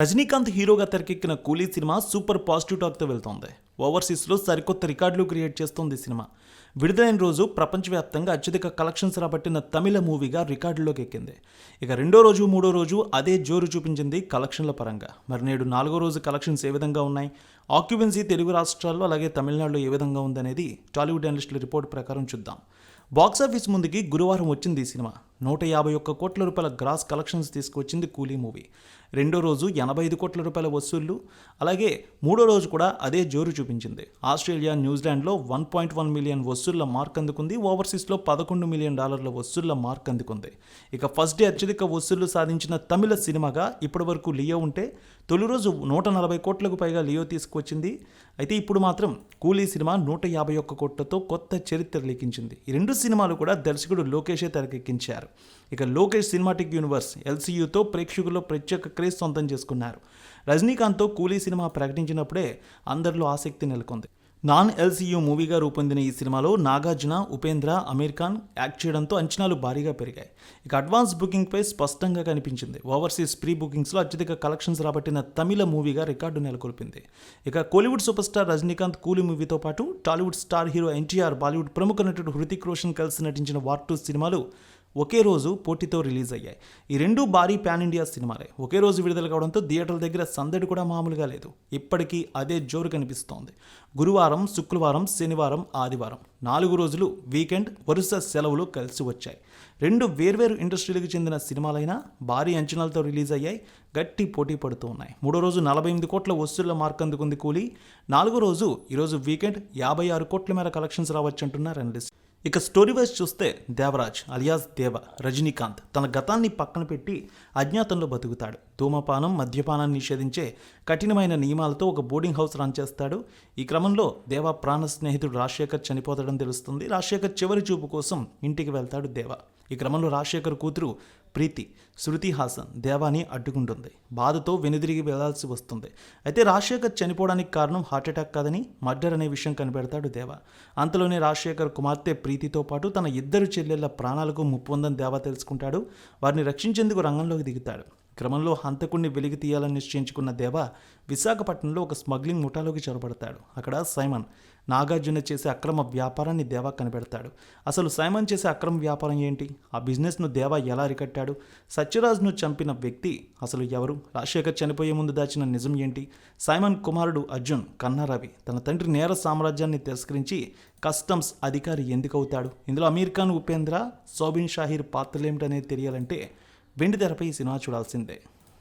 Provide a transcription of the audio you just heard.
రజనీకాంత్ హీరోగా తెరకెక్కిన కూలీ సినిమా సూపర్ పాజిటివ్ టాక్తో వెళ్తోంది. ఓవర్సీస్లో సరికొత్త రికార్డులు క్రియేట్ చేస్తోంది సినిమా. విడుదలైన రోజు ప్రపంచవ్యాప్తంగా అత్యధిక కలెక్షన్స్ రాబట్టిన తమిళ మూవీగా రికార్డులోకి ఎక్కింది. ఇక రెండో రోజు మూడో రోజు అదే జోరు చూపించింది కలెక్షన్ల పరంగా. మరి నేడు నాలుగో రోజు కలెక్షన్స్ ఏ విధంగా ఉన్నాయి? ఆక్యుపెన్సీ తెలుగు రాష్ట్రాల్లో అలాగే తమిళనాడులో ఏ విధంగా ఉందనేది టాలీవుడ్ అనలిస్టుల రిపోర్ట్ ప్రకారం చూద్దాం. బాక్సాఫీస్ ముందుకి గురువారం వచ్చింది ఈ సినిమా. నూట యాభై ఒక్క కోట్ల రూపాయల గ్రాస్ కలెక్షన్స్ తీసుకొచ్చింది కూలీ మూవీ. రెండో రోజు ఎనభై ఐదు కోట్ల రూపాయల వసూళ్ళు. అలాగే మూడో రోజు కూడా అదే జోరు చూపించింది. ఆస్ట్రేలియా న్యూజిలాండ్లో వన్ పాయింట్ వన్ మిలియన్ వసూళ్ళ మార్క్ అందుకుంది ఓవర్సీస్లో పదకొండు మిలియన్ డాలర్ల వసూళ్ళ మార్క్ అందుకుంది ఇక ఫస్ట్ డే అత్యధిక వసూళ్ళు సాధించిన తమిళ సినిమాగా ఇప్పటివరకు లియో ఉంటే తొలి రోజు నూట నలభై కోట్లకు పైగా లియో తీసుకొచ్చింది అయితే ఇప్పుడు మాత్రం కూలీ సినిమా నూట యాభై ఒక్క కోట్లతో కొత్త చరిత్ర లిఖించింది. ఈ రెండు సినిమాలు కూడా దర్శకుడు లోకేషే తెరకెక్కించారు. ఇక లోకేష్ సినిమాటిక్ యూనివర్స్ ఎల్సీయూతో ప్రేక్షకుల్లో ప్రత్యేక క్రేజ్ సొంతం చేసుకున్నారు. రజనీకాంత్తో కూలీ సినిమా ప్రకటించినప్పుడే అందరిలో ఆసక్తి నెలకొంది. నాన్ ఎల్సీయూ మూవీగా రూపొందిన ఈ సినిమాలో నాగార్జున ఉపేంద్ర అమీర్ ఖాన్ యాక్ట్ చేయడంతో అంచనాలు భారీగా పెరిగాయి. ఇక అడ్వాన్స్ బుకింగ్పై స్పష్టంగా కనిపించింది. ఓవర్సీస్ ప్రీ బుకింగ్స్లో అత్యధిక కలెక్షన్స్ రాబట్టిన తమిళ మూవీగా రికార్డు నెలకొల్పింది. ఇక కోలీవుడ్ సూపర్ స్టార్ రజనీకాంత్ కూలీ మూవీతో పాటు Tollywood star hero NTR Bollywood ప్రముఖ నటుడు హృతిక్ రోషన్ కలిసి నటించిన వార్ టూ సినిమాలు ఒకే రోజు పోటీతో రిలీజ్ అయ్యాయి. ఈ రెండు భారీ పాన్ ఇండియా సినిమాలే. ఒకే రోజు విడుదల కావడంతో థియేటర్ల దగ్గర సందడి కూడా మామూలుగా లేదు. ఇప్పటికీ అదే జోరు కనిపిస్తోంది. గురువారం శుక్రవారం శనివారం ఆదివారం నాలుగు రోజులు వీకెండ్ వరుస సెలవులు కలిసి వచ్చాయి. రెండు వేర్వేరు ఇండస్ట్రీలకు చెందిన సినిమాలైనా భారీ అంచనాలతో రిలీజ్ అయ్యాయి. గట్టి పోటీ పడుతూ ఉన్నాయి. మూడో రోజు నలభై ఎనిమిది కోట్ల వసూళ్ళ మార్క్ అందుకుంది కూలీ. నాలుగో రోజు ఈరోజు వీకెండ్ యాభై ఆరు కోట్ల మేర కలెక్షన్స్ రావచ్చంటున్నారు అనలిస్ట్ ఇక స్టోరీ వైజ్ చూస్తే దేవరాజ్ అలియాస్ దేవ రజనీకాంత్ తన గతాన్ని పక్కన పెట్టి అజ్ఞాతంలో బతుకుతాడు. ధూమపానం మద్యపానాన్ని నిషేధించే కఠినమైన నియమాలతో ఒక బోర్డింగ్ హౌస్ రన్ చేస్తాడు. ఈ క్రమంలో దేవ ప్రాణ స్నేహితుడు రాజశేఖర్ చనిపోతాడని తెలుస్తుంది. రాజశేఖర్ చివరి చూపు కోసం ఇంటికి వెళ్తాడు దేవ. ఈ క్రమంలో రాజశేఖర్ కూతురు ప్రీతి శృతి హాసన్ దేవాని అడ్డుకుంటుంది. బాధతో వెనుదిరిగి వెళ్ళాల్సి వస్తుంది. అయితే రాజశేఖర్ చనిపోవడానికి కారణం హార్ట్అటాక్ కాదని మర్డర్ అనే విషయం కనిపెడతాడు దేవ. అంతలోనే రాజశేఖర్ కుమార్తె ప్రీతితో పాటు తన ఇద్దరు చెల్లెళ్ళ ప్రాణాలకు ముప్పు ఉందని దేవ తెలుసుకుంటాడు. వారిని రక్షించేందుకు రంగంలోకి దిగుతాడు. క్రమంలో హంతకుణ్ణి వెలికి తీయాలని నిశ్చయించుకున్న దేవ విశాఖపట్నంలో ఒక స్మగ్లింగ్ ముఠాలోకి చొరబడతాడు. అక్కడ సైమన్ నాగార్జున చేసే అక్రమ వ్యాపారాన్ని దేవా కనిపెడతాడు. అసలు సైమన్ చేసే అక్రమ వ్యాపారం ఏంటి? ఆ బిజినెస్ను దేవా ఎలా అరికట్టాడు? సత్యరాజ్ను చంపిన వ్యక్తి అసలు ఎవరు? రాజశేఖర్ చనిపోయే ముందు దాచిన నిజం ఏంటి? సైమన్ కుమారుడు అర్జున్ కన్నారవి తన తండ్రి నేర సామ్రాజ్యాన్ని తిరస్కరించి కస్టమ్స్ అధికారి ఎందుకవుతాడు? ఇందులో అమీర్ ఖాన్ ఉపేంద్ర సోబిన్ షాహీర్ పాత్రలేమిటనేది తెలియాలంటే వెండి తెరపై ఈ సినిమా చూడాల్సిందే.